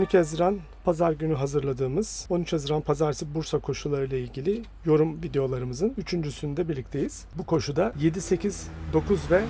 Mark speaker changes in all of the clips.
Speaker 1: 12 Haziran Pazar günü hazırladığımız 13 Haziran Pazartesi Bursa koşuları ile ilgili yorum videolarımızın üçüncüsünde birlikteyiz. Bu koşuda 7, 8, 9 ve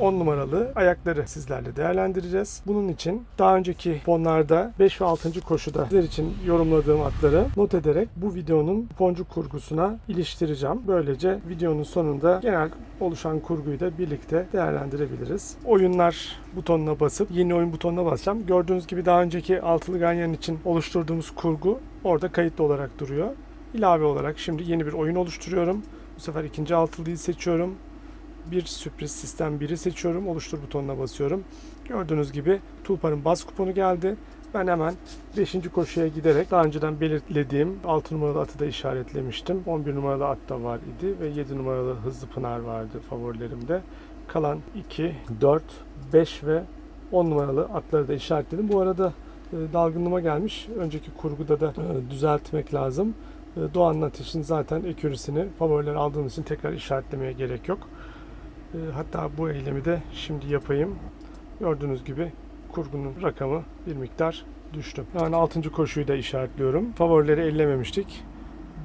Speaker 1: 10 numaralı ayakları sizlerle değerlendireceğiz. Bunun için daha önceki fonlarda 5 ve 6. koşuda sizler için yorumladığım atları not ederek bu videonun kuponcuk kurgusuna iliştireceğim. Böylece videonun sonunda genel oluşan kurguyu da birlikte değerlendirebiliriz. Oyunlar butonuna basıp yeni oyun butonuna basacağım. Gördüğünüz gibi daha önceki altılı ganyan için oluşturduğumuz kurgu orada kayıtlı olarak duruyor. İlave olarak şimdi yeni bir oyun oluşturuyorum. Bu sefer ikinci altılıyı seçiyorum bir sürpriz sistem biri seçiyorum. Oluştur butonuna basıyorum. Gördüğünüz gibi Tulpar'ın bas kuponu geldi. Ben hemen 5. koşuya giderek daha önceden belirlediğim 6 numaralı atı da işaretlemiştim. 11 numaralı at da var idi ve 7 numaralı Hızlı Pınar vardı favorilerimde. Kalan 2, 4, 5 ve 10 numaralı atları da işaretledim. Bu arada e, dalgınlığıma gelmiş. Önceki kurguda da e, düzeltmek lazım. E, Doğan'ın ateşin zaten ekürüsünü favoriler aldığımız için tekrar işaretlemeye gerek yok. E, Hatta bu eylemi de şimdi yapayım. Gördüğünüz gibi kurgunun rakamı bir miktar düştü. Yani 6. koşuyu da işaretliyorum. Favorileri ellememiştik.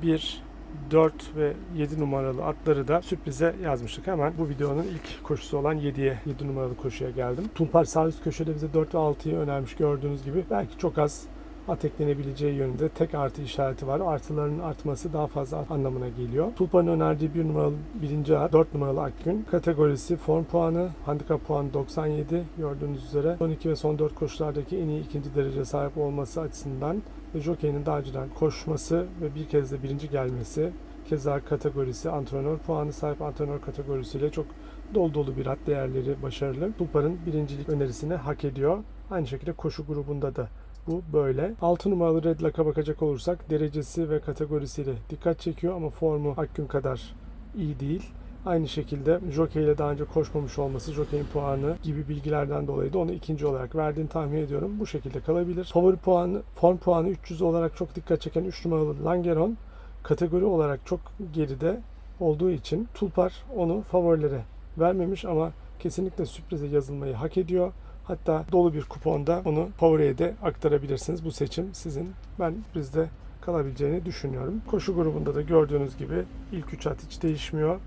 Speaker 1: 1, 4 ve 7 numaralı atları da sürprize yazmıştık. Hemen bu videonun ilk koşusu olan 7'ye 7 numaralı koşuya geldim. Tumpar sağ üst köşede bize 4 ve 6'yı önermiş gördüğünüz gibi. Belki çok az at eklenebileceği yönünde tek artı işareti var. Artıların artması daha fazla anlamına geliyor. Tulpar'ın önerdiği bir numaralı birinci at, 4 numaralı Akgün. Kategorisi form puanı, handikap puanı 97 gördüğünüz üzere. Son 2 ve son 4 koşulardaki en iyi ikinci derece sahip olması açısından Jockey'nin daha önceden koşması ve bir kez de birinci gelmesi Keza kategorisi antrenör puanı sahip antrenör kategorisiyle çok dolu dolu bir at değerleri başarılı. Tulpar'ın birincilik önerisini hak ediyor. Aynı şekilde koşu grubunda da bu böyle. 6 numaralı Red Luck'a bakacak olursak derecesi ve kategorisiyle dikkat çekiyor ama formu Akgün kadar iyi değil. Aynı şekilde Jockey ile daha önce koşmamış olması, Jockey'in puanı gibi bilgilerden dolayı da onu ikinci olarak verdiğini tahmin ediyorum. Bu şekilde kalabilir. Favori puanı, form puanı 300 olarak çok dikkat çeken 3 numaralı Langeron kategori olarak çok geride olduğu için Tulpar onu favorilere vermemiş ama kesinlikle sürprize yazılmayı hak ediyor. Hatta dolu bir kuponda onu de aktarabilirsiniz. Bu seçim sizin. Ben bizde kalabileceğini düşünüyorum. Koşu grubunda da gördüğünüz gibi ilk 3 at hiç değişmiyor.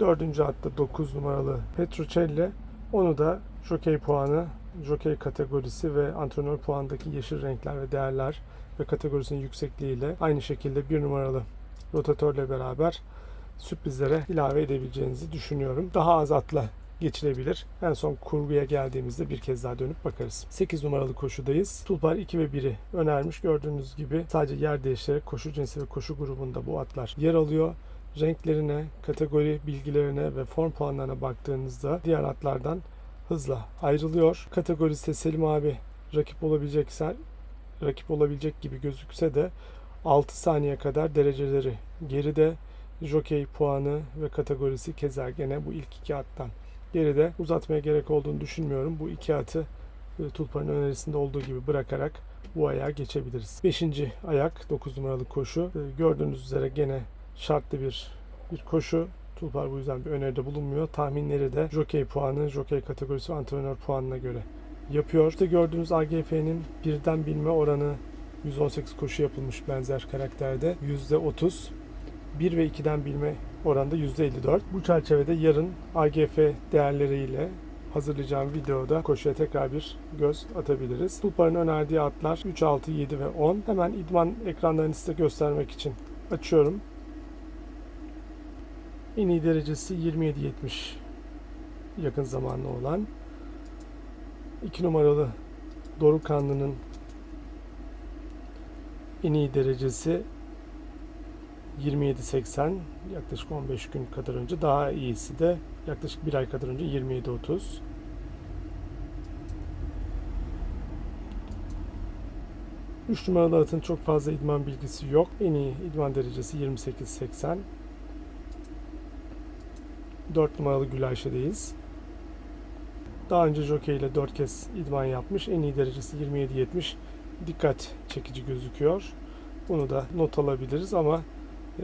Speaker 1: Dördüncü atta 9 numaralı Petrucelli. Onu da jockey puanı, jockey kategorisi ve antrenör puandaki yeşil renkler ve değerler ve kategorisinin yüksekliğiyle aynı şekilde bir numaralı rotatörle beraber sürprizlere ilave edebileceğinizi düşünüyorum. Daha az atla geçilebilir. En son kurguya geldiğimizde bir kez daha dönüp bakarız. 8 numaralı koşudayız. Tulpar 2 ve 1'i önermiş. Gördüğünüz gibi sadece yer değiştirerek koşu cinsi ve koşu grubunda bu atlar yer alıyor. Renklerine, kategori bilgilerine ve form puanlarına baktığınızda diğer atlardan hızla ayrılıyor. Kategorisi Selim abi rakip olabilecekse rakip olabilecek gibi gözükse de 6 saniye kadar dereceleri geride. Jockey puanı ve kategorisi keza gene bu ilk iki attan geride. Uzatmaya gerek olduğunu düşünmüyorum. Bu iki atı e, Tulpar'ın önerisinde olduğu gibi bırakarak bu ayağa geçebiliriz. Beşinci ayak 9 numaralı koşu. E, Gördüğünüz üzere gene şartlı bir bir koşu. Tulpar bu yüzden bir öneride bulunmuyor. Tahminleri de jockey puanı, jockey kategorisi antrenör puanına göre yapıyor. İşte gördüğünüz AGF'nin birden bilme oranı 118 koşu yapılmış benzer karakterde. %30. 1 ve 2'den bilme oranda %54. Bu çerçevede yarın AGF değerleriyle hazırlayacağım videoda koşuya tekrar bir göz atabiliriz. Tulpar'ın önerdiği atlar 3, 6, 7 ve 10. Hemen idman ekranlarını size göstermek için açıyorum. En iyi derecesi 27-70 yakın zamanlı olan. 2 numaralı Dorukanlı'nın en iyi derecesi 27.80 yaklaşık 15 gün kadar önce daha iyisi de yaklaşık bir ay kadar önce 27.30 3 numaralı atın çok fazla idman bilgisi yok. En iyi idman derecesi 28.80 4 numaralı Gülayşe'deyiz. Daha önce jockey ile 4 kez idman yapmış. En iyi derecesi 27.70 dikkat çekici gözüküyor. Bunu da not alabiliriz ama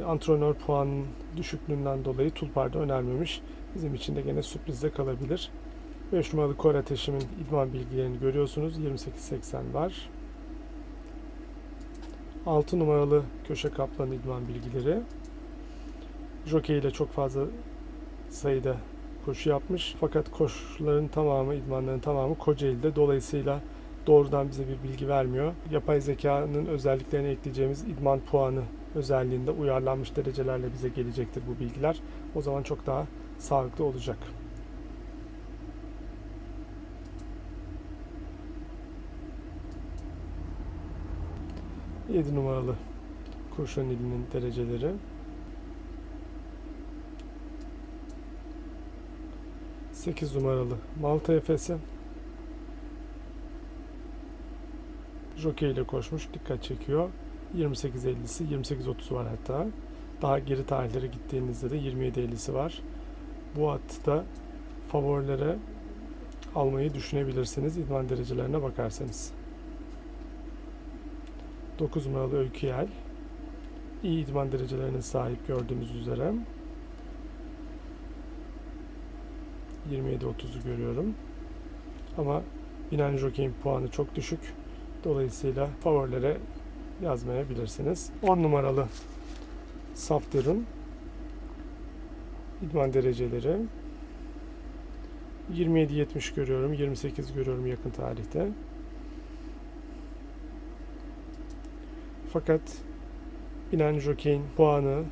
Speaker 1: antrenör puanının düşüklüğünden dolayı Tulpar'da önermemiş. Bizim için de gene sürprizde kalabilir. 5 numaralı Kore Ateşim'in idman bilgilerini görüyorsunuz. 28.80 var. 6 numaralı köşe kaplan idman bilgileri. Jockey ile çok fazla sayıda koşu yapmış. Fakat koşuların tamamı, idmanların tamamı Kocaeli'de. Dolayısıyla doğrudan bize bir bilgi vermiyor. Yapay zekanın özelliklerini ekleyeceğimiz idman puanı özelliğinde uyarlanmış derecelerle bize gelecektir bu bilgiler. O zaman çok daha sağlıklı olacak. Yedi numaralı kurşun ilinin dereceleri. Sekiz numaralı Malta Efes'i. Jockey ile koşmuş. Dikkat çekiyor. 28.50'si, 28.30'u var hatta. Daha geri tarihlere gittiğinizde de 27.50'si var. Bu atta favorilere almayı düşünebilirsiniz. İdman derecelerine bakarsanız. 9 numaralı Öykü Yel. İyi idman derecelerine sahip gördüğünüz üzere. 27.30'u görüyorum. Ama binen jockey'in puanı çok düşük. Dolayısıyla favorilere yazmayabilirsiniz. 10 numaralı Saftir'in idman dereceleri 27-70 görüyorum, 28 görüyorum yakın tarihte. Fakat binen jockey'in puanı,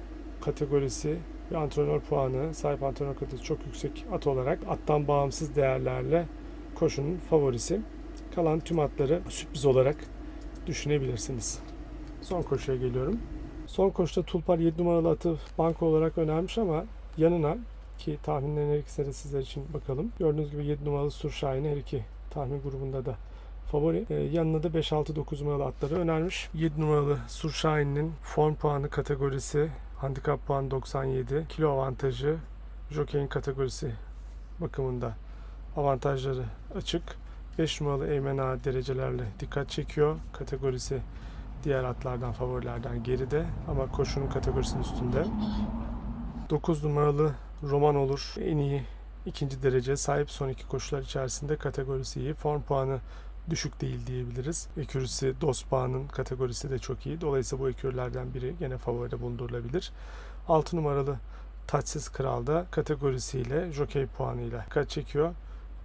Speaker 1: kategorisi ve antrenör puanı, sahip antrenör kategorisi çok yüksek at olarak attan bağımsız değerlerle koşunun favorisi. Kalan tüm atları sürpriz olarak düşünebilirsiniz. Son koşuya geliyorum. Son koşuda Tulpar 7 numaralı atı banko olarak önermiş ama yanına ki tahminlerin her ikisine de sizler için bakalım. Gördüğünüz gibi 7 numaralı Sur Şahin her iki tahmin grubunda da favori. Ee, yanına da 5-6-9 numaralı atları önermiş. 7 numaralı Sur Şahin'in form puanı kategorisi, handikap puanı 97, kilo avantajı, jockey'in kategorisi bakımında avantajları açık. 5 numaralı Eymen Ağa derecelerle dikkat çekiyor. Kategorisi diğer atlardan favorilerden geride ama koşunun kategorisinin üstünde. 9 numaralı Roman olur. En iyi ikinci derece sahip son iki koşular içerisinde kategorisi iyi. Form puanı düşük değil diyebiliriz. Ekürüsü Dospa'nın kategorisi de çok iyi. Dolayısıyla bu ekürlerden biri gene favoride bulundurulabilir. 6 numaralı Taçsız Kral'da kategorisiyle jockey puanıyla dikkat çekiyor.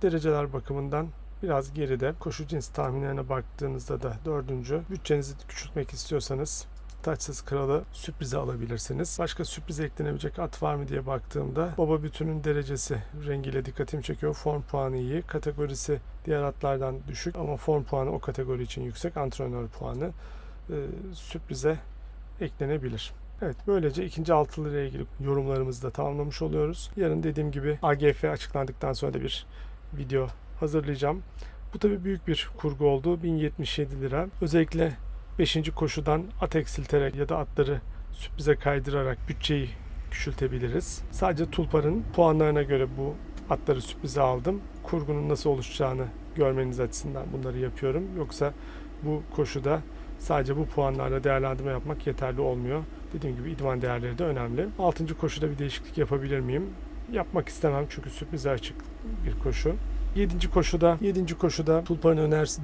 Speaker 1: Dereceler bakımından biraz geride. Koşu cins tahminlerine baktığınızda da dördüncü. Bütçenizi küçültmek istiyorsanız Taçsız Kralı sürprize alabilirsiniz. Başka sürpriz eklenebilecek at var mı diye baktığımda Baba Bütün'ün derecesi rengiyle dikkatimi çekiyor. Form puanı iyi. Kategorisi diğer atlardan düşük ama form puanı o kategori için yüksek. Antrenör puanı e, sürprize eklenebilir. Evet böylece ikinci altılı ilgili yorumlarımızı da tamamlamış oluyoruz. Yarın dediğim gibi AGF açıklandıktan sonra da bir video hazırlayacağım. Bu tabi büyük bir kurgu oldu. 1077 lira. Özellikle 5. koşudan at eksilterek ya da atları sürprize kaydırarak bütçeyi küçültebiliriz. Sadece Tulpar'ın puanlarına göre bu atları sürprize aldım. Kurgunun nasıl oluşacağını görmeniz açısından bunları yapıyorum. Yoksa bu koşuda sadece bu puanlarla değerlendirme yapmak yeterli olmuyor. Dediğim gibi idman değerleri de önemli. 6. koşuda bir değişiklik yapabilir miyim? Yapmak istemem çünkü sürprize açık bir koşu. 7. koşuda 7. koşuda Tulpar'ın önerisi